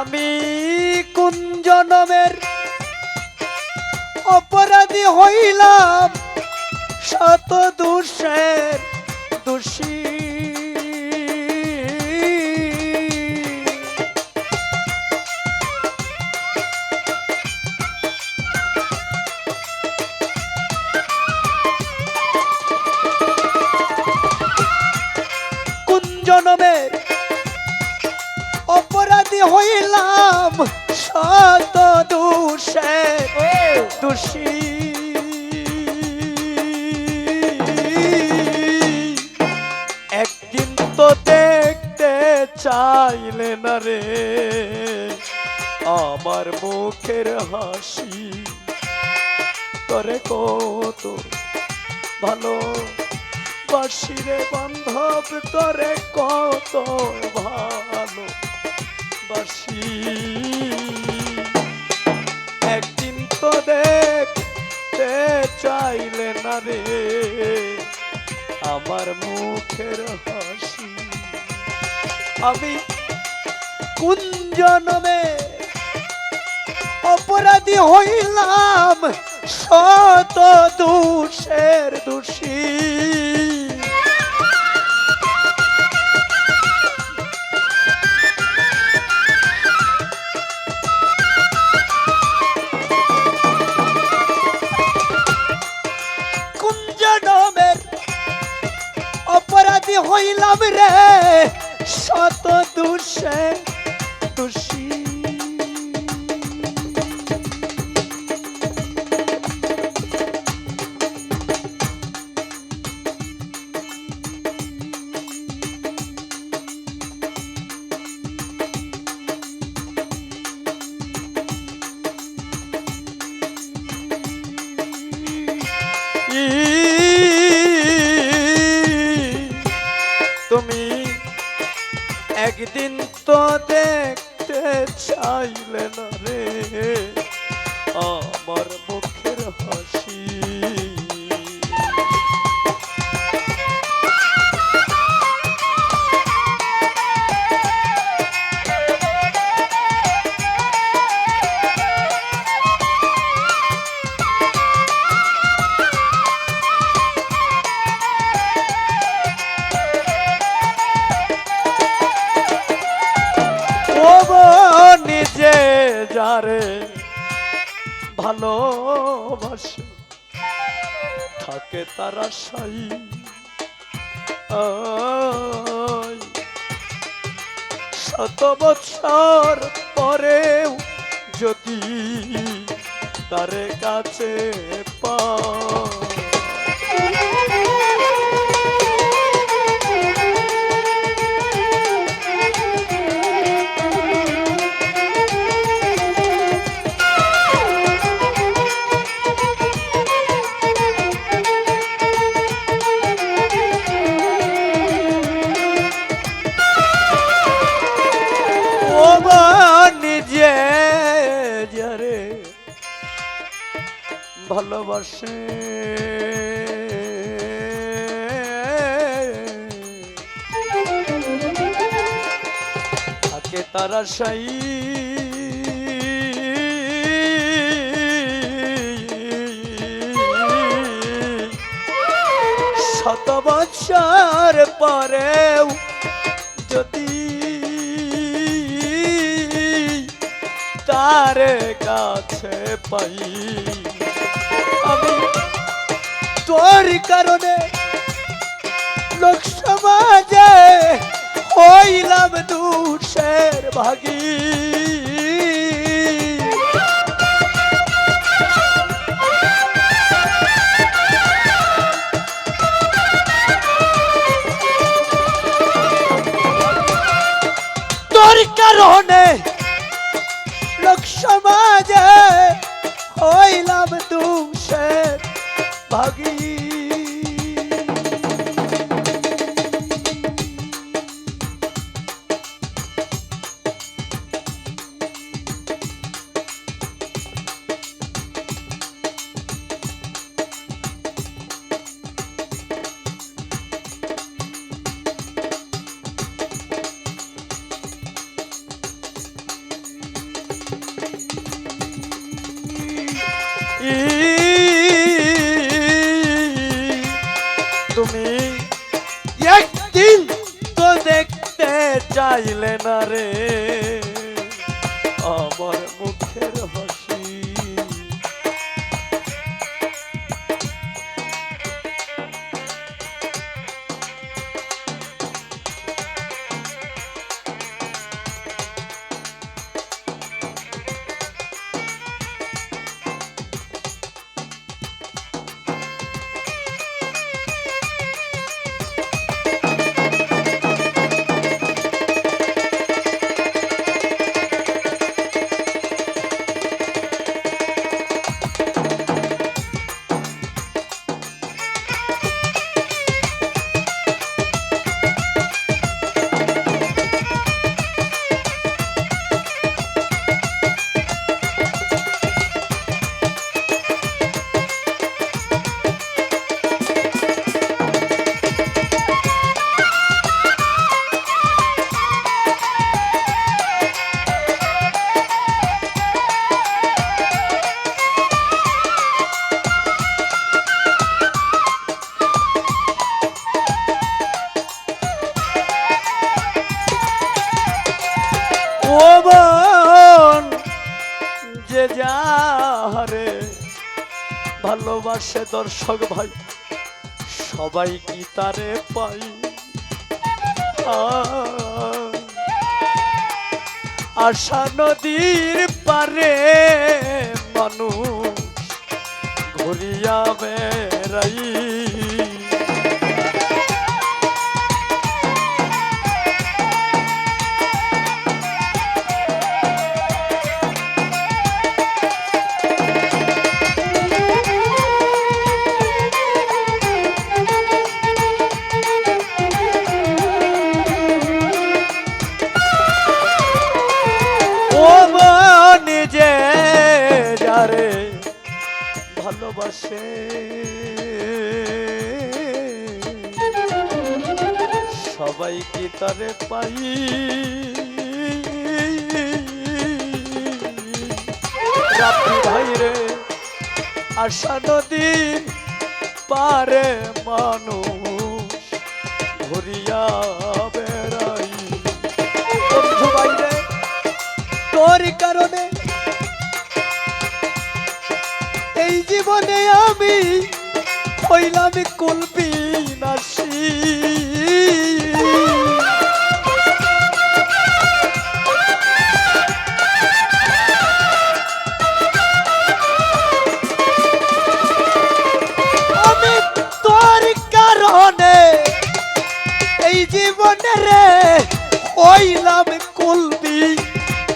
আমি কোন জনমের অপরাধী হইলাম শত দোষের দোষী। কোন দোষী একদিন তো দেখতে চাইলে না রে, আমার মুখের হাসি। তোরে কত ভালো বাসিরে বান্ধব, তোরে কত ভালো বাসি চাইলে না রে আমার মুখের হাসি। আমি কোন জনমে অপরাধী হইলাম শত দোষের দোষী। একদিন তো দেখতে চাইলে না রে। আমার থাকে তারা সাই শত বছর পরেও যদি তারে কাছে পা তারা সাই শত বছর পরেও যদি তার কাছে পাই আমি তোর কারণে লোক সমাজে হইলাম দুষের ভাগী। তোর কারণে লোক সমাজে হইলাম দুষের ভাগী। তুমি একদিন তো দেখতে চাইলে না রে? আমার মুখের যাহারে ভালোবাসে দর্শক ভাই সবাই কি তারে পাই? আশা নদীর পারে মানুষ ঘুরিয়া বেড়াই। ভালোবাসে। সবাই কি তারে পাই। ভাই রে, আশা নদীর পারে মানুষ ঘুরিয়া বেড়াই। বন্ধু বাইরে তোর কারণে আমি হইলাম কুলবি নাসি। আমি তোর কারণে এই জীবনে রে হইলাম কুলবি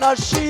নাসি।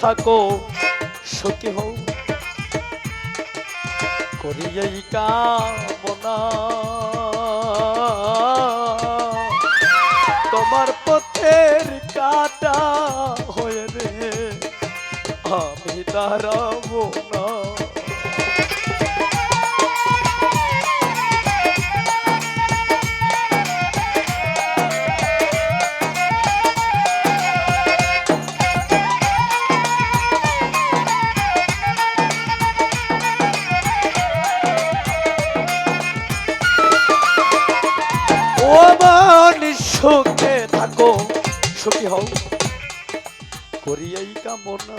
থাকো সুখী হও। করি এই কামনা। তোমার পথের কাটা হয়ে রে আমি দাঁড়াবো সুখে থাকো সুখী হও। করিয়াই কামনা।